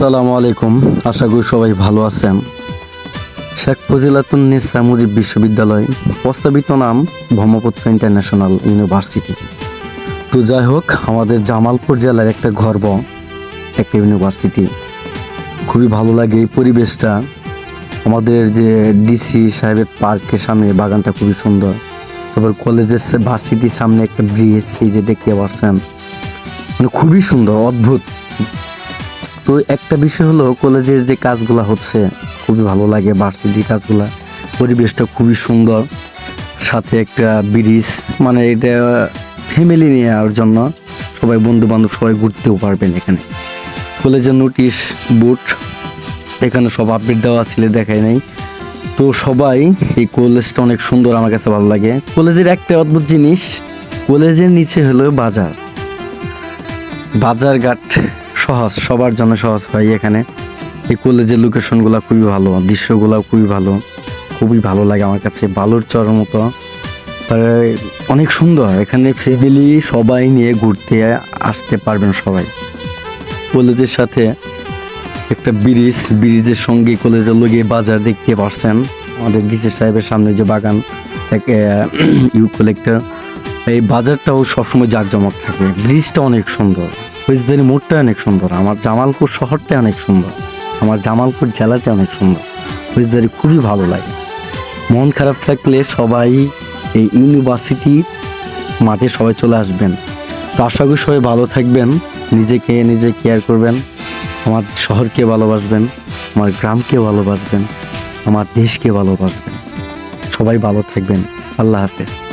আসসালামু আলাইকুম। আশা করি সবাই ভালো আছেন। শেখ ফজিলাতুন নিসা মুজিব বিশ্ববিদ্যালয়, প্রস্তাবিত নাম ব্রহ্মপুত্র ইন্টারন্যাশনাল ইউনিভার্সিটি। তো যাই হোক, আমাদের জামালপুর জেলার একটা গর্ব, একটা ইউনিভার্সিটি। খুবই ভালো লাগে এই পরিবেশটা। আমাদের যে ডিসি সাহেবের পার্কের সামনে, বাগানটা খুবই সুন্দর। তারপর কলেজের ভার্সিটির সামনে একটা ব্রিজ, এই যে দেখতে পাচ্ছেন। মানে খুবই সুন্দর, অদ্ভুত। তো একটা বিষয় হলো কলেজের যে কাজগুলো হচ্ছে, খুবই ভালো লাগে ভার্সিটির কাজগুলা। পরিবেশটা খুবই সুন্দর, সাথে একটা ব্রিজ মানে এটা ফ্যামিলি নিয়ে নেওয়ার জন্য সবাই বন্ধু বান্ধব সবাই ঘুরতেও পারবেন এখানে। কলেজের নোটিশ বুট এখানে সব আপডেট দেওয়া ছিল দেখায় নাই। তো সবাই এই কলেজটা অনেক সুন্দর আমার কাছে ভালো লাগে। কলেজের একটা অদ্ভুত জিনিস, কলেজের নিচে হলো বাজার। বাজারঘাট সহজ, সবার জন্য সহজ ভাই এখানে। এই কলেজের লোকেশনগুলো খুবই ভালো, দৃশ্যগুলো খুবই ভালো খুবই ভালো লাগে আমার কাছে, বালুর চরের মতো। অনেক সুন্দর, এখানে ফ্যামিলি, সবাই নিয়ে ঘুরতে আসতে পারবেন সবাই। কলেজের সাথে একটা ব্রিজ, ব্রিজের সঙ্গে কলেজের লগে বাজার দেখতে পারছেন। আমাদের ডিসি সাহেবের সামনে যে বাগান ইউ কালেক্টর এই বাজারটাও সবসময় জাঁকজমক থাকে। ব্রিজটা অনেক সুন্দর। ফৈজদারি মোড়টা অনেক সুন্দর, আমার জামালপুর শহরটা অনেক সুন্দর, আমার জামালপুর জেলাটা অনেক সুন্দর ফৈজদারি খুবই ভালো লাগে। মন খারাপ থাকলে সবাই এই ইউনিভার্সিটি মাঠে সবাই চলে আসবেন। তো আশা করি সবাই ভালো থাকবেন, নিজেকে, নিজে কেয়ার করবেন, আমার শহরকে ভালোবাসবেন, আমার গ্রামকে ভালোবাসবেন, আমার দেশকে ভালোবাসবেন। সবাই ভালো থাকবেন, আল্লাহ হাফেজ।